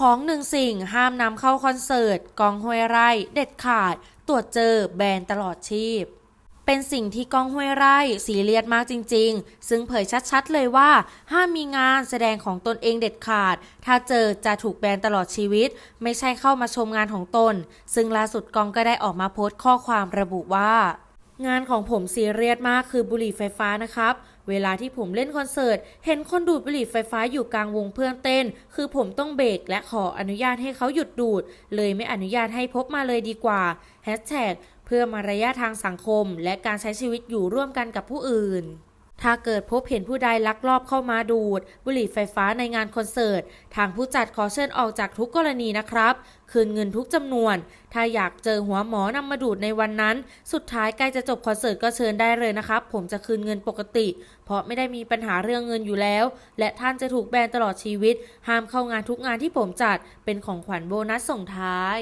ของหนึ่งสิ่งห้ามนำเข้าคอนเสิร์ตกองห้วยไร่ เด็ดขาด ตรวจเจอแบนตลอดชีพ เป็นสิ่งที่กองห้วยไร่สีเรียสมากจริง ๆ ซึ่งเผยชัดๆเลยว่า ห้ามมีงานแสดงของตนเองเด็ดขาด ถ้าเจอจะถูกแบนตลอดชีวิต ไม่ใช่เข้ามาชมงานของตน ซึ่งล่าสุดกองก็ได้ออกมาโพสต์ข้อความระบุว่า งานของผมซีเรียสมากคือบุหรี่ไฟฟ้านะครับ เวลาที่ผมเล่นคอนเสิร์ต เห็นคนดูดบุหรี่ไฟฟ้าอยู่กลางวงเพื่อนเต้น คือผมต้องเบรกและขออนุญาตให้เขาหยุดดูด เลยไม่อนุญาตให้พบมาเลยดีกว่าแฮชแท็กเพื่อมารยาททางสังคม และการใช้ชีวิตอยู่ร่วมกันกับผู้อื่น ถ้าเกิดพบเห็นผู้ใดลักลอบเข้ามาดูด บุหรี่ไฟฟ้าในงานคอนเสิร์ต ทางผู้จัดขอเชิญออกจากทุกกรณีนะครับ คืนเงินทุกจำนวน ถ้าอยากเจอหัวหมอนำมาดูดในวันนั้น สุดท้ายใกล้จะจบคอนเสิร์ตก็เชิญได้เลยนะครับ ผมจะคืนเงินปกติ เพราะไม่ได้มีปัญหาเรื่องเงินอยู่แล้ว และท่านจะถูกแบนตลอดชีวิต ห้ามเข้างานทุกงานที่ผมจัด เป็นของขวัญโบนัสส่งท้าย